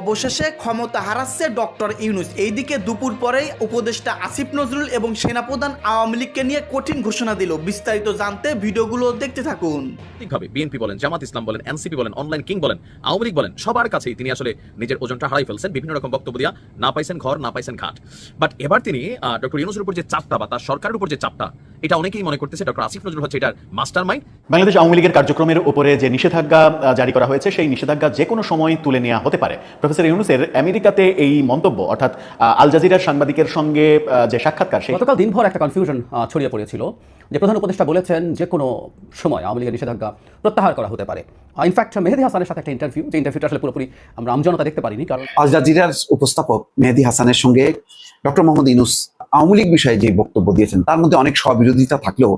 অবশেষে ক্ষমতা হারাচ্ছে ডক্টর ইউনুস। এইদিকে দুপুর পরেই উপদেষ্টা আসিফ নজরুল এবং সেনাপ্রধান আওয়ামী লীগকে নিয়ে কঠিন ঘোষণা দিল। বিস্তারিত জানতে ভিডিওগুলো দেখতে থাকুন। ঠিকভাবে বিএনপি বলেন জামাত ইসলাম বলেন এনসিপি বলেন অনলাইন কিং বলেন আওয়ামী লীগ বলেন সবার কাছেই তিনি আসলে নিজের ওজনটা হারাই ফেলছেন বিভিন্ন রকম বক্তব্য দিয়া না পাইছেন ঘর না পাইছেন ঘাট। বাট এবার তিনি ডক্টর ইউনুসের উপর যে চাপটা বা তার সরকারের উপর যে চাপটা এটা অনেকেই মনে করতেছে ডক্টর আসিফ নজরুল হচ্ছে এটার মাস্টার মাইন্ড বাংলাদেশ আওয়ামী লীগের কার্যক্রমের উপরে যে নিষেধাজ্ঞা জারি করা হয়েছে সেই নিষেধাজ্ঞা যে কোনো সময় তুলে নেওয়া হতে পারে। প্রফেসর ইউনুসের আমেরিকাতে এই মন্তব্য অর্থাৎ আল জাজিরার সাংবাদিকের সঙ্গে যে সাক্ষাৎকার সেই গতকাল দিনভর একটা কনফিউশন ছড়িয়ে পড়েছিল যে প্রধান উপদেষ্টা বলেছেন যে কোনো সময় আওয়ামী লীগের নিষেধাজ্ঞা প্রত্যাহার করা হতে পারে। ইনফ্যাক্ট মেহেদি হাসানের সাথে একটা ইন্টারভিউ যে ইন্টারভিউটা আসলে পুরোপুরি আমরা আমজনতা দেখতে পারিনি কারণ আল জাজিরার উপস্থাপক মেহেদি হাসানের সঙ্গে ডক্টর মোহাম্মদ ইনুস আওয়ামী লীগ বিষয়ে যে বক্তব্য দিয়েছেন তার মধ্যে অনেক স্ববিরোধিতা থাকলেও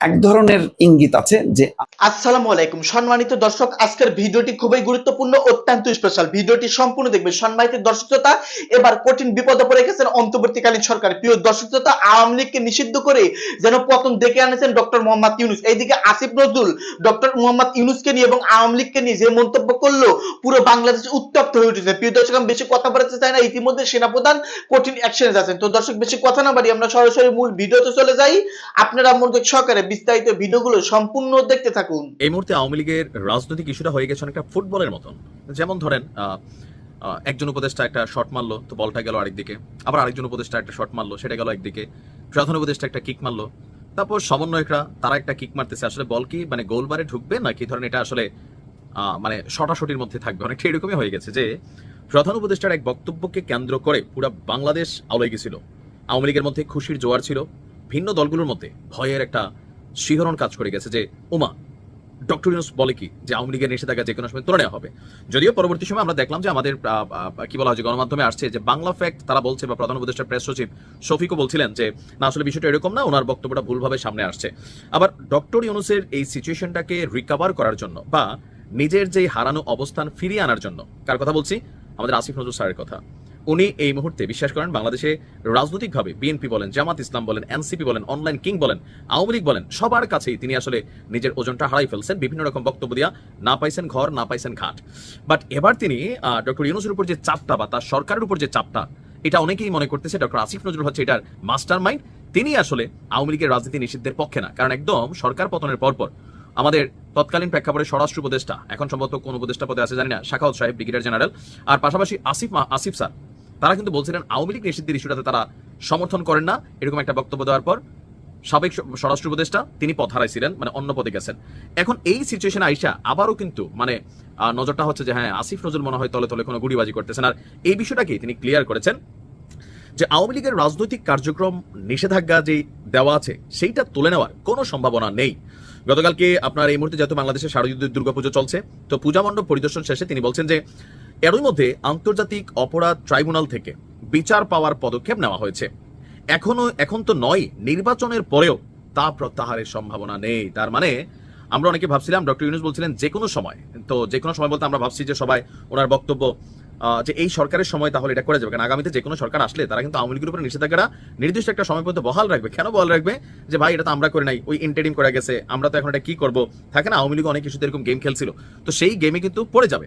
এক ধরনের ইঙ্গিত আছে যে আসসালামু আলাইকুম। সম্মানিত দর্শক, আজকের ভিডিওটি খুবই গুরুত্বপূর্ণ, অত্যন্ত স্পেশাল ভিডিওটি সম্পূর্ণ দেখবেন। সম্মানিত দর্শক শ্রোতা, এবার কঠিন বিপদে পড়ে গেছেন অন্তর্বর্তীকালীন সরকার। প্রিয় দর্শক শ্রোতা, আওয়ামী লীগকে নিষিদ্ধ করে যেন পতন ডেকে আনেছেন ডক্টর মোহাম্মদ ইউনুস। এইদিকে আসিফ নজরুল, ডক্টর মোহাম্মদ ইউনুসকে নিয়ে এবং আওয়ামী লীগকে নিয়ে যে মন্তব্য করল, পুরো বাংলাদেশ উত্তপ্ত হয়ে উঠেছে। প্রিয় দর্শক, আমি বেশি কথা বলতে চাই না। ইতিমধ্যে সেনাপ্রধান কঠিন অ্যাকশনে যাচ্ছেন তো দর্শক, বেশি কথা না বাড়ি আমরা সরাসরি মূল ভিডিওতে চলে যাই। আপনারা মনোযোগ সহকারে বিস্তারিত ভিডিওগুলো সম্পূর্ণ দেখতে থাকুন। এই মুহূর্তে আওয়ামী লীগের রাজনৈতিক ইস্যুটা হয়ে গেছে অনেকটা ফুটবলের মতন। যেমন ধরেন একজন উপদেষ্টা একটা শট মারলো, তো বলটা গেল আরেকদিকে। আবার আরেকজন উপদেষ্টা একটা শট মারলো, সেটা গেল একদিকে। প্রধান উপদেষ্টা একটা কিক মারলো। তারপর সমন্বয়করা, তারা একটা কিক মারতেছে। আসলে বল কি মানে গোলবারে ঢুকবে নাকি ধরেন এটা আসলে মানে শটাশটির মধ্যে থাকবে? অনেকটা এরকমই হয়ে গেছে যে, প্রধান উপদেষ্টার এক বক্তব্যকে কেন্দ্র করে পুরো বাংলাদেশ আলোয় গেছিল। আওয়ামী লীগের মধ্যে খুশির জোয়ার ছিল। ভিন্ন দলগুলোর মধ্যে ভয়ের একটা শিহরণ কাজ করে গেছে যে ওমা ডক্টর ইউনুস বলে কি যে, আওয়ামী লীগের নিষেধাজ্ঞা যে কোনো সময় তুলে নেওয়া হবে? যদিও পরবর্তী সময় আমরা দেখলাম যে, আমাদের কি বলা হয় যে, গণমাধ্যমে আসছে যে, বাংলা ফ্যাক্ট তারা বলছে বা প্রধান উপদেষ্টার প্রেস সচিব শফিকও বলছিলেন যে, না, আসলে বিষয়টা এরকম না, ওনার বক্তব্যটা ভুলভাবে সামনে আসছে। আবার ডক্টর ইউনুসের এই সিচুয়েশনটাকে রিকভার করার জন্য বা নিজের যে হারানো অবস্থান ফিরিয়ে আনার জন্য, কার কথা বলছি? আমাদের আসিফ নজরুল স্যারের কথা। উনি এই মুহূর্তে বিশ্বাস করেন বাংলাদেশে রাজনৈতিকভাবে বিএনপি বলেন, জামাত ইসলাম বলেন এনসিপি বলেন অনলাইন কিং বলেন, আওয়ামী লীগ বলেন, সবার কাছেই তিনি আসলে নিজের ওজনটা হারাই ফেলছেন, বিভিন্ন রকম বক্তব্য দিয়া না পাইছেন ঘর, না পাইছেন ঘাট। বাট এবার তিনি ডক্টর ইউনুসের উপর যে চাপটা বা তার সরকারের উপর যে চাপটা, এটা অনেকেই মনে করতেছে ডক্টর আসিফ নজরুল হচ্ছে এটার মাস্টার মাইন্ড তিনি আসলে আওয়ামী লীগের রাজনীতি নিষিদ্ধের পক্ষে না, কারণ একদম সরকার পতনের পরপর আমাদের তৎকালীন প্রেক্ষাপটে স্বরাষ্ট্র উপদেষ্টা, এখন সম্ভবত কোন উপদেষ্টা পদে আছে জানি না শাখাউত সাহেব ব্রিগেডিয়ার জেনারেল আর পাশাপাশি আসিফ আসিফ স্যার তারা কিন্তু বলছিলেন আওয়ামী লীগ নিষিদ্ধের ইস্যুটাতে তারা সমর্থন করেন না। এরকম একটা বক্তব্য দেওয়ার পর সাবেক স্বরাষ্ট্র উপদেষ্টা তিনি পথ হারাইছিলেন মানে অন্য পথে গেছেন। এখন এই সিচুয়েশন আইসা আবারও কিন্তু মানে নজরটা হচ্ছে যে হ্যাঁ আসিফ নজরুল মনে হয় তলে তলে কোনো গুড়িবাজি করতেছেন। আর এই বিষয়টাকে তিনি ক্লিয়ার করেছেন যে, আওয়ামী লীগের রাজনৈতিক কার্যক্রম নিষেধাজ্ঞা যে দেওয়া আছে, সেইটা তুলে নেওয়ার কোনো সম্ভাবনা নেই। গতকালকে আপনার এই মুহূর্তে যেহেতু বাংলাদেশে শারদীয় দুর্গাপুজো চলছে, তো পূজা মণ্ডপ পরিদর্শন শেষে তিনি বলছেন যে এরই মধ্যে আন্তর্জাতিক অপরাধ ট্রাইব্যুনাল থেকে বিচার পাওয়ার পদক্ষেপ নেওয়া হয়েছে। এখনও, এখন তো নয়, নির্বাচনের পরেও তা প্রত্যাহারের সম্ভাবনা নেই। তার মানে আমরা অনেকে ভাবছিলাম, ডক্টর ইউনুস বলছিলেন যে কোনো সময়, তো যে কোনো সময় বলতে আমরা ভাবছি যে সবাই ওনার বক্তব্য যে এই সরকারের সময় তাহলে এটা করে যাবে। কারণ আগামীতে যে কোনো সরকার আসলে তারা কিন্তু আওয়ামী লীগের উপরে নিষেধাজ্ঞাটা নির্দিষ্ট একটা সময় পর্যন্ত বহাল রাখবে। কেন বহাল রাখবে? যে ভাই, এটা তো আমরা করে নাই, ওই ইন্টারিম করে গেছে, আমরা তো এখন এটা কি করব? থাকে না, আওয়ামী লীগ অনেক কিছুতে এরকম গেম খেলছিল। তো সেই গেমে কিন্তু পড়ে যাবে।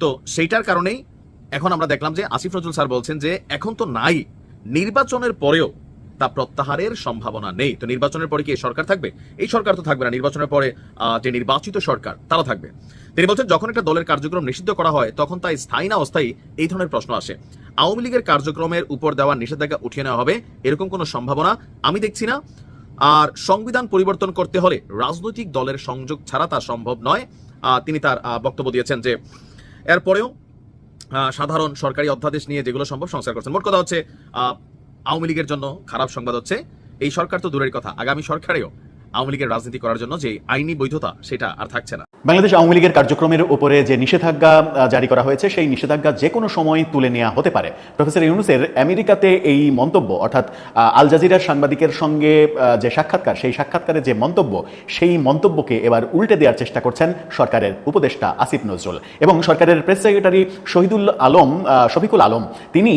তো সেইটার কারণেই এখন আমরা দেখলাম যে আসিফ নজরুল স্যার বলছেন যে এখন তো নাই। নির্বাচনের পরেও তা প্রত্যাহারের সম্ভাবনা নেই। তো নির্বাচনের পরে কি এই সরকার থাকবে? এই সরকার তো থাকবে না। নির্বাচনের পরে যে নির্বাচিত সরকার, তারা থাকবে। তিনি বলছেন, যখন একটা দলের কার্যক্রম নিষিদ্ধ করা হয়, তখন তা স্থায়ী না অস্থায়ী এই ধরনের প্রশ্ন আসে। আওয়ামী লীগের কার্যক্রমের উপর দেওয়া নিষেধাজ্ঞা উঠিয়ে নেওয়া হবে, এরকম কোনো সম্ভাবনা আমি দেখছি না। আর সংবিধান পরিবর্তন করতে হলে রাজনৈতিক দলের সংযোগ ছাড়া তা সম্ভব নয়। তিনি তার বক্তব্য দিয়েছেন যে এরপরেও সাধারণ সরকারি অধ্যাদেশ নিয়ে যেগুলো সম্ভব সংস্কার করছেন। মোট কথা হচ্ছে আওয়ামী লীগের জন্য খারাপ সংবাদ হচ্ছে। এই সরকার তো দূরের কথা। আগামী সরকারেও আওয়ামী লীগের রাজনীতি করার জন্য যে আইনি বৈধতা, সেটা আর থাকছে না। বাংলাদেশ আওয়ামী লীগের কার্যক্রমের উপরে যে নিষেধাজ্ঞা জারি করা হয়েছে, সেই নিষেধাজ্ঞা যে কোনো সময় তুলে নেওয়া হতে পারে। প্রফেসর ইউনুসের আমেরিকাতে এই মন্তব্য, অর্থাৎ আল জাজিরার সাংবাদিকের সঙ্গে যে সাক্ষাৎকার, সেই সাক্ষাৎকারে যে মন্তব্য, সেই মন্তব্যকে এবার উল্টে দেওয়ার চেষ্টা করছেন সরকারের উপদেষ্টা আসিফ নজরুল। এবং সরকারের প্রেস সেক্রেটারি শহীদুল আলম শফিকুল আলম, তিনি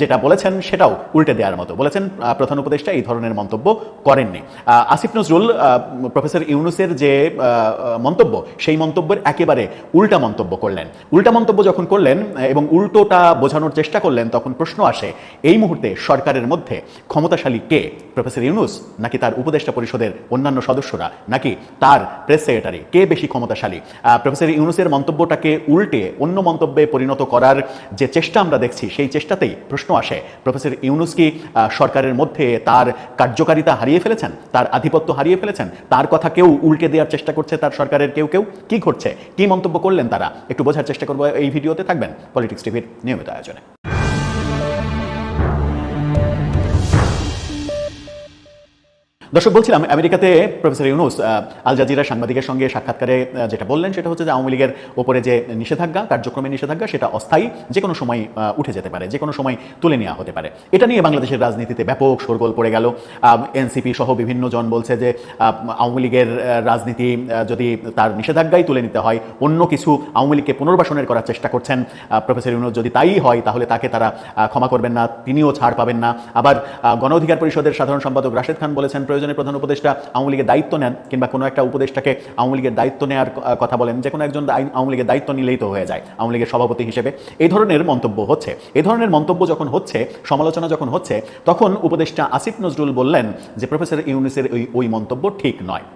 যেটা বলেছেন, সেটাও উল্টে দেওয়ার মতো। বলেছেন প্রধান উপদেষ্টা এই ধরনের মন্তব্য করেননি। আসিফ নজরুল প্রফেসর ইউনুসের যে মন্তব্য, সেই মন্তব্যের একেবারে উল্টা মন্তব্য করলেন। উল্টা মন্তব্য যখন করলেন এবং উল্টোটা বোঝানোর চেষ্টা করলেন, তখন প্রশ্ন আসে, এই মুহূর্তে সরকারের মধ্যে ক্ষমতাশালী কে? প্রফেসর ইউনুস নাকি তার উপদেষ্টা পরিষদের অন্যান্য সদস্যরা, নাকি তার প্রেস সেক্রেটারি কে বেশি ক্ষমতাশালী? প্রফেসর ইউনুসের মন্তব্যটাকে উল্টে অন্য মন্তব্যে পরিণত করার যে চেষ্টা আমরা দেখছি, সেই চেষ্টাতেই প্রশ্ন আসে। প্রফেসর ইউনুস কি সরকারের মধ্যে তার কার্যকারিতা হারিয়ে ফেলেছেন? তার আধিপত্য হারিয়ে ফেলেছেন, তার কথা কেউ উল্টে দেওয়ার চেষ্টা করছে তার সরকারের কেউ কেউ। কি ঘটছে? কি মন্তব্য করলেন তারা? একটু বোঝার চেষ্টা করব এই ভিডিওতে, থাকবেন পলিটিক্স টিভির নিয়মিত আয়োজনে। দর্শক, বলছিলাম, আমেরিকাতে প্রফেসর ইউনুস আল জাজিরা সাংবাদিকের সঙ্গে সাক্ষাৎকারে যেটা বললেন, সেটা হচ্ছে যে আওয়ামী লীগের ওপরে যে নিষেধাজ্ঞা কার্যক্রমে নিষেধাজ্ঞা, সেটা অস্থায়ী যে কোনো সময় উঠে যেতে পারে যে কোনো সময় তুলে নেওয়া হতে পারে। এটা নিয়ে বাংলাদেশের রাজনীতিতে ব্যাপক শোরগোল পড়ে গেল। এনসিপি সহ বিভিন্ন জন বলছে যে আওয়ামী লীগের রাজনীতি যদি তার নিষেধাজ্ঞাই তুলে নিতে হয়, অন্য কিছু আওয়ামী লীগকে পুনর্বাসনের করার চেষ্টা করছেন প্রফেসর ইউনুস, যদি তাই হয়, তাহলে তাকে তারা ক্ষমা করবেন না, তিনিও ছাড় পাবেন না। আবার গণ অধিকার পরিষদের সাধারণ সম্পাদক রাশেদ খান বলেছেন প্রয়োজনে প্রধান উপদেষ্টা আওয়ামী লীগের দায়িত্ব নেন কিংবা কোনো একটা উপদেষ্টাকে আওয়ামী লীগের দায়িত্ব নেওয়ার কথা বলেন, যে কোনো একজন আওয়ামী লীগের দায়িত্ব নিলেই তো হয়ে যায়, আওয়ামী লীগের সভাপতি হিসেবে। এই ধরনের মন্তব্য হচ্ছে, এ ধরনের মন্তব্য যখন হচ্ছে, সমালোচনা যখন হচ্ছে, তখন উপদেষ্টা আসিফ নজরুল বললেন যে, প্রফেসর ইউনিসের ওই ওই মন্তব্য ঠিক নয়।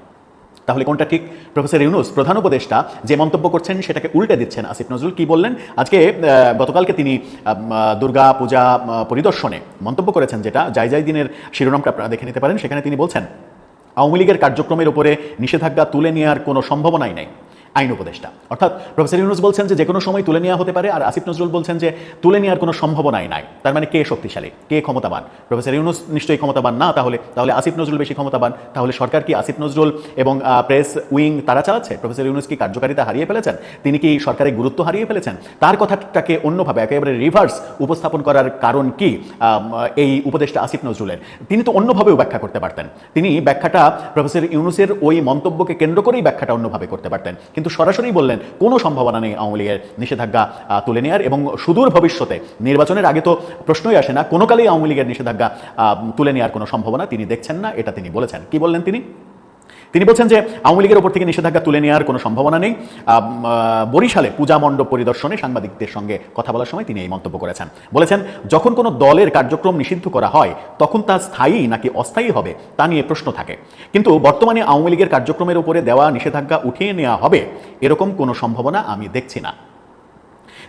তাহলে কোনটা ঠিক? প্রফেসর ইউনুস, প্রধান উপদেষ্টা যে মন্তব্য করছেন সেটাকে উল্টে দিচ্ছেন আসিফ নজরুল। কি বললেন? আজকে গতকালকে তিনি দুর্গা পূজা পরিদর্শনে মন্তব্য করেছেন যেটা যাই যাই দিনের শিরোনামটা আপনারা দেখে নিতে পারেন। সেখানে তিনি বলছেন, আওয়ামী লীগের কার্যক্রমের উপরে নিষেধাজ্ঞা তুলে নেওয়ার কোনো সম্ভাবনাই নেই। আইন উপদেষ্টা। অর্থাৎ প্রফেসর ইউনুস বলছেন যে কোনো সময় তুলে নেওয়া হতে পারে আর আসিফ নজরুল বলছেন যে তুলে নেওয়ার কোনো সম্ভাবনাই নাই। তার মানে কে শক্তিশালী? কে ক্ষমতাবান? প্রফেসর ইউনুস নিশ্চয়ই ক্ষমতাবান না, তাহলে তাহলে আসিফ নজরুল বেশি ক্ষমতাবান। তাহলে সরকার কি আসিফ নজরুল এবং প্রেস উইং তারা চালাচ্ছে? প্রফেসর ইউনুস কি কার্যকারিতা হারিয়ে ফেলেছেন? তিনি কি সরকারের গুরুত্ব হারিয়ে ফেলেছেন? তার কথাটাকে অন্যভাবে, একেবারে রিভার্স উপস্থাপন করার কারণ কি এই উপদেষ্টা আসিফ নজরুলের? তিনি তো অন্যভাবেও ব্যাখ্যা করতে পারতেন। তিনি ব্যাখ্যাটা প্রফেসর ইউনুসের ওই মন্তব্যকে কেন্দ্র করেই ব্যাখ্যাটা অন্যভাবে করতে পারতেন। কিন্তু সরাসরি বললেন, কোনো সম্ভাবনা নেই আওয়ামী লীগের নিষেধাজ্ঞা তুলে নেওয়ার এবং সুদূর ভবিষ্যতে নির্বাচনের আগে তো প্রশ্নই আসে না, কোনো কালেই আওয়ামী লীগের নিষেধাজ্ঞা তুলে নেওয়ার কোনো সম্ভাবনা তিনি দেখছেন না, এটা তিনি বলেছেন। কি বললেন তিনি? তিনি বলছেন যে আওয়ামী লীগের ওপর থেকে নিষেধাজ্ঞা তুলে নেওয়ার কোনো সম্ভাবনা নেই। বরিশালে পূজা মণ্ডপ পরিদর্শনে সাংবাদিকদের সঙ্গে কথা বলার সময় তিনি এই মন্তব্য করেছেন। বলেছেন, যখন কোনো দলের কার্যক্রম নিষিদ্ধ করা হয়, তখন তা স্থায়ী নাকি অস্থায়ী হবে, তা নিয়ে প্রশ্ন থাকে। কিন্তু বর্তমানে আওয়ামী লীগের কার্যক্রমের উপরে দেওয়া নিষেধাজ্ঞা উঠিয়ে নেওয়া হবে, এরকম কোনো সম্ভাবনা আমি দেখছি না।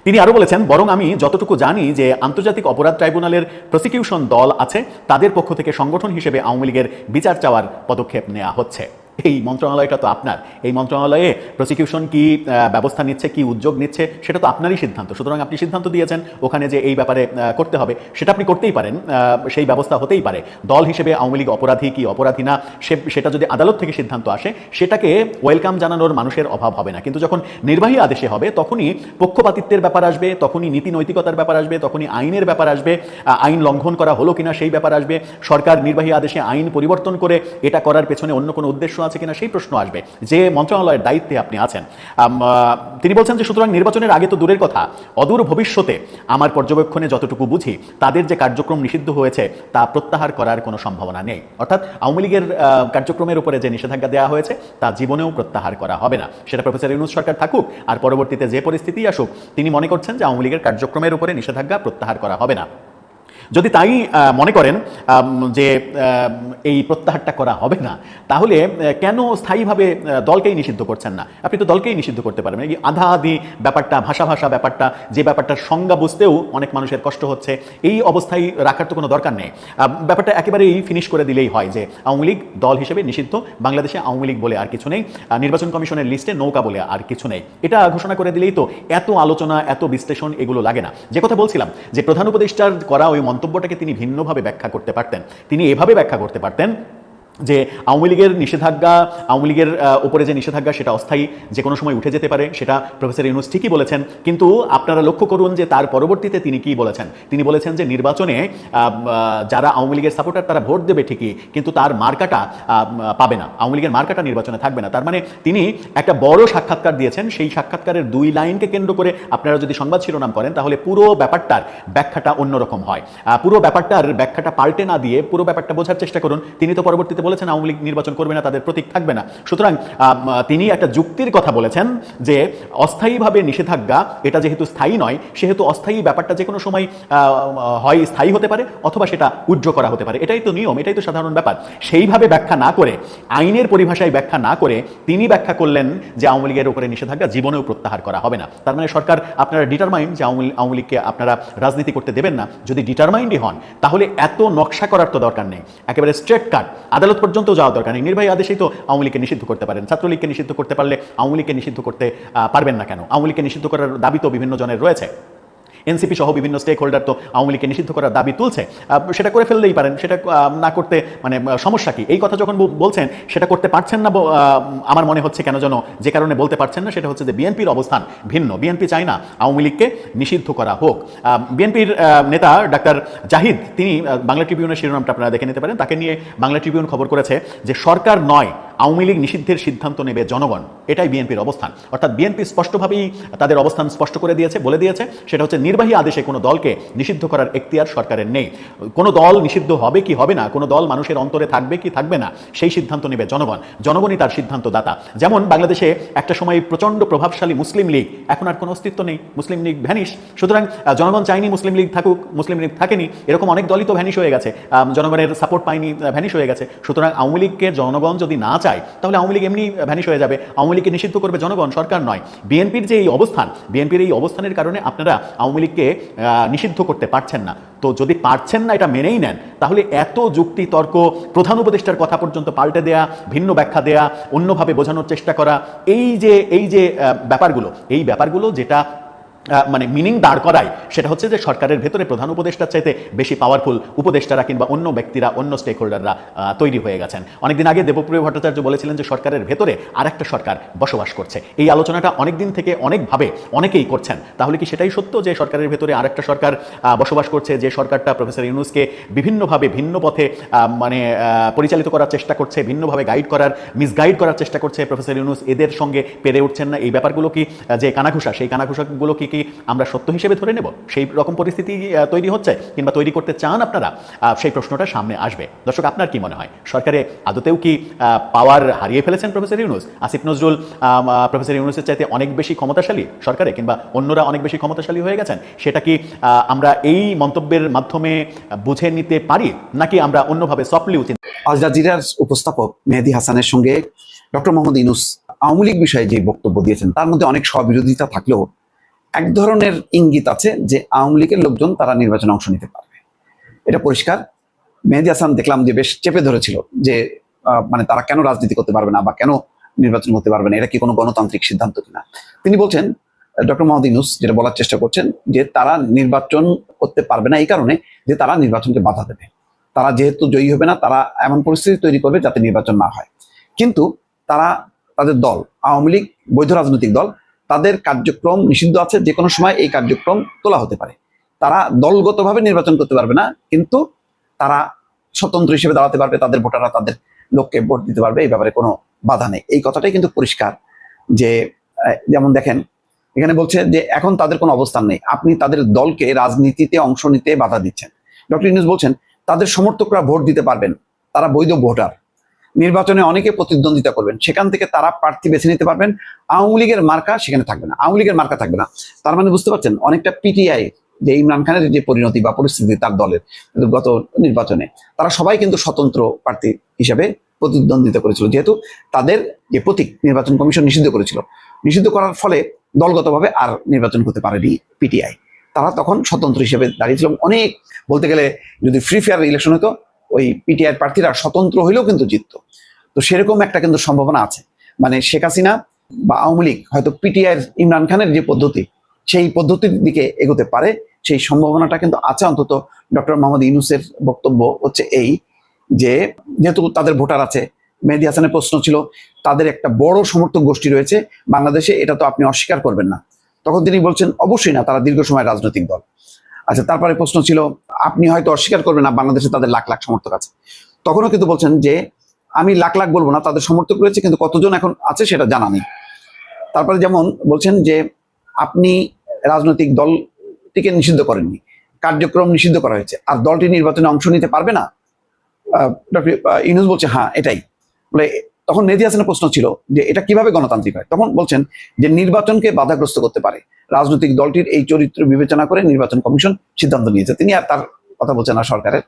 তিনি আরও বলেছেন, বরং আমি যতটুকু জানি যে আন্তর্জাতিক অপরাধ ট্রাইব্যুনালের প্রসিকিউশন দল আছে, তাদের পক্ষ থেকে সংগঠন হিসেবে আওয়ামী লীগের বিচার চাওয়ার পদক্ষেপ নেওয়া হচ্ছে। এই মন্ত্রণালয়টা তো আপনার। এই মন্ত্রণালয়ে প্রসিকিউশন কি ব্যবস্থা নিচ্ছে, কি উদ্যোগ নিচ্ছে, সেটা তো আপনারই সিদ্ধান্ত। সুতরাং আপনি সিদ্ধান্ত দিয়েছেন, ওখানে যে এই ব্যাপারে করতে হবে, সেটা আপনি করতেই পারেন সেই ব্যবস্থা হতেই পারে। দল হিসেবে আওয়ামী লীগ অপরাধী কি অপরাধী না, সে, সেটা যদি আদালত থেকে সিদ্ধান্ত আসে, সেটাকে ওয়েলকাম জানানোর মানুষের অভাব হবে না। কিন্তু যখন নির্বাহী আদেশে হবে, তখনই পক্ষপাতিত্বের ব্যাপার আসবে, তখনই নীতি নৈতিকতার ব্যাপার আসবে, তখনই আইনের ব্যাপার আসবে আইন লঙ্ঘন করা হলো কিনা সেই ব্যাপার আসবে। সরকার নির্বাহী আদেশে আইন পরিবর্তন করে এটা করার পেছনে অন্য কোনো উদ্দেশ্য আছে কিনা সেই প্রশ্ন আসবে। যে মন্ত্রণালয়ের দায়িত্বে আপনি আছেন। তিনি বলছেন যে সুতরাং নির্বাচনের আগে তো দূরের কথা। অদূর ভবিষ্যতে আমার পর্যবেক্ষণে যতটুকু বুঝি, তাদের যে কার্যক্রম নিষিদ্ধ হয়েছে, তা প্রত্যাহার করার কোনো সম্ভাবনা নেই। অর্থাৎ আওয়ামী লীগের কার্যক্রমের উপরে যে নিষেধাজ্ঞা দেওয়া হয়েছে, তা জীবনেও প্রত্যাহার করা হবে না। সেটা প্রফেসর ইউনুস সরকার থাকুক, আর পরবর্তীতে যে পরিস্থিতি আসুক, তিনি মনে করছেন যে আওয়ামী লীগের কার্যক্রমের উপরে নিষেধাজ্ঞা প্রত্যাহার করা হবে না। যদি তাই মনে করেন যে এই প্রত্যাহারটা করা হবে না, তাহলে কেন স্থায়ীভাবে দলকেই নিষিদ্ধ করছেন না? আপনি তো দলকেই নিষিদ্ধ করতে পারবেন। এই আধা আধি ব্যাপারটা, ভাষা ভাষা ব্যাপারটা, যে ব্যাপারটার সংজ্ঞা বুঝতেও অনেক মানুষের কষ্ট হচ্ছে, এই অবস্থায় রাখার তো কোনো দরকার নেই। ব্যাপারটা একেবারেই ফিনিশ করে দিলেই হয় যে, আওয়ামী লীগ দল হিসেবে নিষিদ্ধ, বাংলাদেশে আওয়ামী লীগ বলে আর কিছু নেই নির্বাচন কমিশনের লিস্টে নৌকা বলে আর কিছু নেই। এটা ঘোষণা করে দিলেই তো এত আলোচনা, এত বিশ্লেষণ এগুলো লাগে না। যে কথা বলছিলাম, যে প্রধান উপদেষ্টার করা ওই মন্তব্যটাকে তিনি ভিন্নভাবে ব্যাখ্যা করতে পারতেন। তিনি এভাবে ব্যাখ্যা করতে পারতেন যে আওয়ামী লীগের নিষেধাজ্ঞা, আওয়ামী লীগের উপরে যে নিষেধাজ্ঞা সেটা অস্থায়ী যে কোনো সময় উঠে যেতে পারে, সেটা প্রফেসর ইউনুস ঠিকই বলেছেন। কিন্তু আপনারা লক্ষ্য করুন যে তার পরবর্তীতে তিনি কি বলেছেন? তিনি বলেছেন যে নির্বাচনে যারা আওয়ামী লীগের সাপোর্টার তারা ভোট দেবে ঠিকই, কিন্তু তার মার্কাটা পাবে না। আওয়ামী লীগের মার্কাটা নির্বাচনে থাকবে না। তার মানে তিনি একটা বড় সাক্ষাৎকার দিয়েছেন, সেই সাক্ষাৎকারের দুই লাইনকে কেন্দ্র করে আপনারা যদি সংবাদ শিরোনাম করেন, তাহলে পুরো ব্যাপারটার ব্যাখ্যাটা অন্যরকম হয়। পুরো ব্যাপারটার ব্যাখ্যাটা পাল্টে না দিয়ে পুরো ব্যাপারটা বোঝার চেষ্টা করুন। তিনি তো পরবর্তীতে বলেছেন, আওয়ামী লীগ নির্বাচন করবে না, তাদের প্রতীক থাকবে না। সুতরাং তিনি একটা যুক্তির কথা বলেছেন যে অস্থায়ীভাবে নিষেধাজ্ঞা, এটা যেহেতু স্থায়ী নয়, সেহেতু অস্থায়ী ব্যাপারটা যে কোনো সময় হয় স্থায়ী হতে পারে, অথবা সেটা উজ্জ্ব করা হতে পারে। এটাই তো নিয়ম, এটাই তো সাধারণ ব্যাপার। সেইভাবে ব্যাখ্যা না করে, আইনের পরিভাষায় ব্যাখ্যা না করে, তিনি ব্যাখ্যা করলেন যে আওয়ামী লীগের উপরে নিষেধাজ্ঞা জীবনেও প্রত্যাহার করা হবে না। তার মানে সরকার, আপনারা ডিটারমাইন্ড যে আওয়ামী লীগকে আপনারা রাজনীতি করতে দেবেন না। যদি ডিটারমাইন্ডই হন, তাহলে এত নকশা করার তো দরকার নেই। একেবারে স্ট্রেট কাট আদালত পর্যন্ত যাওয়া দরকার নেই। নির্বাহী আদেশেই তো আওয়ামী লীগকে নিষিদ্ধ করতে পারেন। ছাত্রলীগকে নিষিদ্ধ করতে পারলে আওয়ামী লীগকে নিষিদ্ধ করতে পারবেন না কেন? আওয়ামী লীগকে নিষিদ্ধ করার দাবি তো বিভিন্ন জনের রয়েছে। এনসিপি সহ বিভিন্ন স্টেক হোল্ডার তো আওয়ামী লীগকে নিষিদ্ধ করার দাবি তুলছে। সেটা করে ফেললেই পারেন, সেটা না করতে মানে সমস্যা কি? এই কথা যখন বলছেন, সেটা করতে পারছেন না আমার মনে হচ্ছে কেন যেন যে কারণে বলতে পারছেন না, সেটা হচ্ছে যে বিএনপির অবস্থান ভিন্ন। বিএনপি চায় না আওয়ামী লীগকে নিষিদ্ধ করা হোক। বিএনপির নেতা ডাক্তার জাহিদ, তিনি বাংলা ট্রিবিউনের শিরোনামটা আপনারা দেখে নিতে পারেন। তাকে নিয়ে বাংলা ট্রিবিউন খবর করেছে যে সরকার নয়, আওয়ামী লীগ নিষিদ্ধের সিদ্ধান্ত নেবে জনগণ। এটাই বিএনপির অবস্থান। অর্থাৎ বিএনপি স্পষ্টভাবেই তাদের অবস্থান স্পষ্ট করে দিয়েছে, বলে দিয়েছে। সেটা হচ্ছে নির্বাহী আদেশে কোনো দলকে নিষিদ্ধ করার এখতিয়ার সরকারের নেই। কোনো দল নিষিদ্ধ হবে কি হবে না? কোনো দল মানুষের অন্তরে থাকবে কি থাকবে না? সেই সিদ্ধান্ত নেবে জনগণ। জনগণই তার সিদ্ধান্ত দাতা যেমন বাংলাদেশে একটা সময় প্রচণ্ড প্রভাবশালী মুসলিম লীগ, এখন আর কোনো অস্তিত্ব নেই। মুসলিম লীগ ভ্যানিশ। সুতরাং জনগণ চাইনি মুসলিম লীগ থাকুক, মুসলিম লীগ থাকেনি। এরকম অনেক দলই তো ভ্যানিশ হয়ে গেছে। জনগণের সাপোর্ট পায়নি ভ্যানিশ হয়ে গেছে। সুতরাং আওয়ামী লীগকে জনগণ যদি না চায়, তাহলে আওয়ামী লীগ এমনি ভ্যানিশ হয়ে যাবে। আওয়ামী লীগকে নিষিদ্ধ করবে জনগণ, সরকার নয়। বিএনপির যে এই অবস্থান, বিএনপির এই অবস্থানের কারণে আপনারা আওয়ামী লীগকে নিষিদ্ধ করতে পারছেন না। তো যদি পারছেন না এটা মেনেই নেন, তাহলে এত যুক্তি তর্ক প্রধান উপদেষ্টার কথা পর্যন্ত পাল্টে দেয়া, ভিন্ন ব্যাখ্যা দেয়া, অন্যভাবে বোঝানোর চেষ্টা করা, এই যে এই যে ব্যাপারগুলো, এই ব্যাপারগুলো যেটা মানে মিনিং দাঁড় করায়, সেটা হচ্ছে যে সরকারের ভেতরে প্রধান উপদেষ্টার চাইতে বেশি পাওয়ারফুল উপদেষ্টারা কিংবা অন্য ব্যক্তিরা, অন্য স্টেক হোল্ডাররা তৈরি হয়ে গেছেন। অনেকদিন আগে দেবপ্রিয় ভট্টাচার্য বলেছিলেন যে সরকারের ভেতরে আরেকটা সরকার বসবাস করছে। এই আলোচনাটা অনেকদিন থেকে অনেকভাবে অনেকেই করছেন। তাহলে কি সেটাই সত্য যে সরকারের ভেতরে আরেকটা সরকার বসবাস করছে, যে সরকারটা প্রফেসর ইউনুসকে বিভিন্নভাবে ভিন্ন পথে মানে পরিচালিত করার চেষ্টা করছে, ভিন্নভাবে গাইড করার মিসগাইড করার চেষ্টা করছে প্রফেসর ইউনুস? এদের সঙ্গে পেরে উঠছেন না? এই ব্যাপারগুলো কি যে কানাঘুষা, সেই কানাঘুষাগুলো কি কি আমরা সত্য হিসেবে ধরে নেব? সেই রকম পরিস্থিতি তৈরি হচ্ছে? কিংবা তৈরি করতে চান আপনারা? সেই প্রশ্নটা সামনে আসবে। দর্শক, আপনার কি মনে হয়? সরকারে আদতেও কি পাওয়ার হারিয়ে ফেলেছেন প্রফেসর ইউনুস? আসিফ নজরুল প্রফেসর ইউনুসের চাইতে অনেক বেশি ক্ষমতাশালী সরকারে কিংবা অন্যরা অনেক বেশি ক্ষমতাশালী হয়ে গেছেন, সেটা কি আমরা এই মন্তব্যের মাধ্যমে বুঝে নিতে পারি? নাকি আমরা অন্যভাবে সফটলিও আল জাজিরার উপস্থাপক মেহেদি হাসানের সঙ্গে ডক্টর মোহাম্মদ ইনুস আওয়ামী লীগ বিষয়ে যে বক্তব্য দিয়েছেন, তার মধ্যে অনেক স্ববিরোধিতা থাকলেও এক ধরনের ইঙ্গিত আছে যে আওয়ামী লীগের লোকজন তারা নির্বাচনে অংশ নিতে পারবে। এটা পরিষ্কার। মেহেদি হাসান দেখলাম যে বেশ চেপে ধরেছিল যে মানে তারা কেন রাজনীতি করতে পারবে না বা কেন নির্বাচন করতে পারবে না, এটা কি কোনো গণতান্ত্রিক সিদ্ধান্ত কিনা? তিনি বলছেন ডক্টর মোহাম্মদ ইনুস যেটা বলার চেষ্টা করছেন যে তারা নির্বাচন করতে পারবে না এই কারণে যে তারা নির্বাচনকে বাধা দেবে। তারা যেহেতু জয়ী হবে না, তারা এমন পরিস্থিতি তৈরি করবে যাতে নির্বাচন না হয়। কিন্তু তারা, তাদের দল, আওয়ামী লীগ, বৈধ রাজনৈতিক দল তাদের কার্যক্রম নিষিদ্ধ আছে, যে কোনো সময় এই কার্যক্রম তোলা হতে পারে। তারা দলগতভাবে নির্বাচন করতে পারবে না, কিন্তু তারা স্বতন্ত্র হিসেবে দাঁড়াতে পারবে, তাদের ভোটাররা তাদের লোককে ভোট দিতে পারবে, এই ব্যাপারে কোনো বাধা নেই। এই কথাটাই কিন্তু পরিষ্কার যে যেমন দেখেন, এখানে বলছে যে এখন তাদের কোনো অবস্থান নেই। আপনি তাদের দলকে রাজনীতিতে অংশ নিতে বাধা দিচ্ছেন। ডক্টর ইউনুস বলছেন, তাদের সমর্থকরা ভোট দিতে পারবেন, তারা বৈধ ভোটার। নির্বাচনে অনেকে প্রতিদ্বন্দ্বিতা করবেন। সেখান থেকে তারা প্রার্থী বেছে নিতে পারবেন। আওয়ামী লীগের মার্কা সেখানে থাকবে না। আওয়ামী লীগের মার্কা থাকবে না। তার মানে বুঝতে পারছেন? অনেকটা পিটিআই যে ইমরান খানের যে পরিণতি বা পরিস্থিতি তার দলের গত নির্বাচনে। তারা সবাই কিন্তু স্বতন্ত্র প্রার্থী হিসাবে প্রতিদ্বন্দ্বিতা করেছিল। যেহেতু তাদের যে প্রতীক নির্বাচন কমিশন নিষিদ্ধ করেছিল। নিষিদ্ধ করার ফলে দলগতভাবে আর নির্বাচন করতে পারেনি পিটিআই। তারা তখন স্বতন্ত্র হিসেবে দাঁড়িয়েছিল অনেক বলতে গেলে যদি ফ্রি ফেয়ার ইলেকশন হতো ওই পিটিআই প্রার্থীরা স্বতন্ত্র হইলেও কিন্তু জিততো। তো সেরকম একটা কিন্তু সম্ভাবনা আছে। মানে শেখ হাসিনা বা আওয়ামী লীগ হয়তো পিটিআই ইমরান খানের যে পদ্ধতি, সেই পদ্ধতির দিকে এগোতে পারে, সেই সম্ভাবনাটা কিন্তু আছে। অন্তত ডক্টর মোহাম্মদ ইউনুসের বক্তব্য হচ্ছে এই যে, যেহেতু তাদের ভোটার আছে, মেহেদি হাসানের প্রশ্ন ছিল, তাদের একটা বড় সমর্থক গোষ্ঠী রয়েছে, বাংলাদেশে এটা তো আপনি অস্বীকার করবেন না। তখন তিনি বলছেন, অবশ্যই না, তারা দীর্ঘ সময় রাজনৈতিক দল। আচ্ছা তারপরে প্রশ্ন ছিল, আপনি হয়তো অস্বীকার করবেন না, বাংলাদেশে তাদের লাখ লাখ সমর্থক আছে। তখনও কিন্তু বলছেন যে, আমি লাখ লাখ বলব না, তাদের সমর্থক রয়েছে, কিন্তু কতজন এখন আছে সেটা জানা নেই। তারপরে যেমন বলছেন যে, আপনি রাজনৈতিক দলটিকে নিষিদ্ধ করেননি, কার্যক্রম নিষিদ্ধ করা হয়েছে, আর দলটি নির্বাচনে অংশ নিতে পারবে না? ডক্টর ইউনুস বলছে হ্যাঁ এটাই। বলে, তখন মেহেদি হাসানের প্রশ্ন ছিল যে, এটা কীভাবে গণতান্ত্রিক হয়? তখন বলছেন যে, নির্বাচনকে বাধাগ্রস্ত করতে পারে। রাজনৈতিক দলটির এই চরিত্র বিবেচনা করে নির্বাচন কমিশন সিদ্ধান্ত নিয়েছে। তিনি আর তার কথা বলছেন না সরকারের।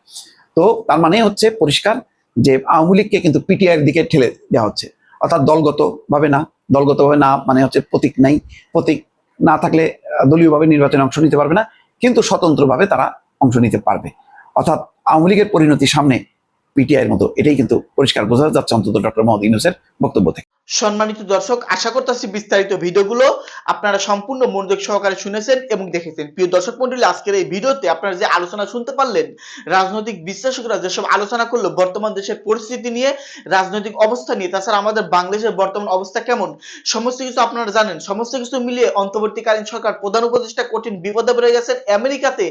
তো তার মানে হচ্ছে পরিষ্কার যে আওয়ামী লীগকে কিন্তু পিটিআইয়ের দিকে ঠেলে দেওয়া হচ্ছে। অর্থাৎ দলগত ভাবে না দলগতভাবে না মানে হচ্ছে প্রতীক নাই। প্রতীক না থাকলে আহ, দলীয়ভাবে নির্বাচনে অংশ নিতে পারবে না কিন্তু স্বতন্ত্রভাবে তারা অংশ নিতে পারবে। অর্থাৎ আওয়ামী লীগের পরিণতি সামনে পিটিআইয়ের মতো এটাই কিন্তু পরিষ্কার বোঝা যাচ্ছে অন্তত ডক্টর মোহাম্মদ ইউনুসের বক্তব্য থেকে। সম্মানিত দর্শক, আশা করতেছি বিস্তারিত ভিডিওগুলো আপনারা সম্পূর্ণ মনোযোগ সহকারে শুনেছেন এবং দেখেছেন। প্রিয় দর্শক মন্ডলী আজকের এই ভিডিওতে আপনারা যে আলোচনা শুনতে পারলেন, রাজনৈতিক বিশ্লেষকরা যেসব আলোচনা করল, বর্তমান দেশের পরিস্থিতি নিয়ে, রাজনৈতিক অবস্থা নিয়ে, তাছাড়া আমাদের বাংলাদেশের বর্তমান অবস্থা কেমন, সমস্ত কিছু আপনারা জানেন। সমস্ত কিছু মিলিয়ে অন্তর্বর্তীকালীন সরকার প্রধান উপদেষ্টা কঠিন বিপদে পড়ে গেছেন। আমেরিকাতে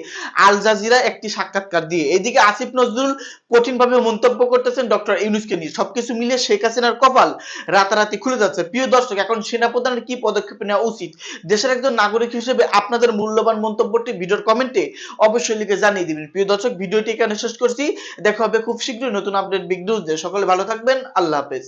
আল জাজিরা একটি সাক্ষাৎকার দিয়ে, এদিকে আসিফ নজরুল কঠিনভাবে মন্তব্য করতেছেন ডক্টর ইউনুসকে নিয়ে। সবকিছু মিলিয়ে শেখ হাসিনার কপাল রাতারাতি খুলে যাচ্ছে। প্রিয় দর্শক, এখন সেনাপ্রধানের কি পদক্ষেপ নেওয়া উচিত? দেশের একজন নাগরিক হিসেবে আপনাদের মূল্যবান মন্তব্যটি ভিডিওর কমেন্টে অবশ্যই লিখে জানিয়ে দিবেন। প্রিয় দর্শক, ভিডিওটি এখানে শেষ করছি। দেখা হবে খুব শীঘ্রই নতুন আপডেট বিগ নিউজ সকলে ভালো থাকবেন। আল্লাহ হাফেজ।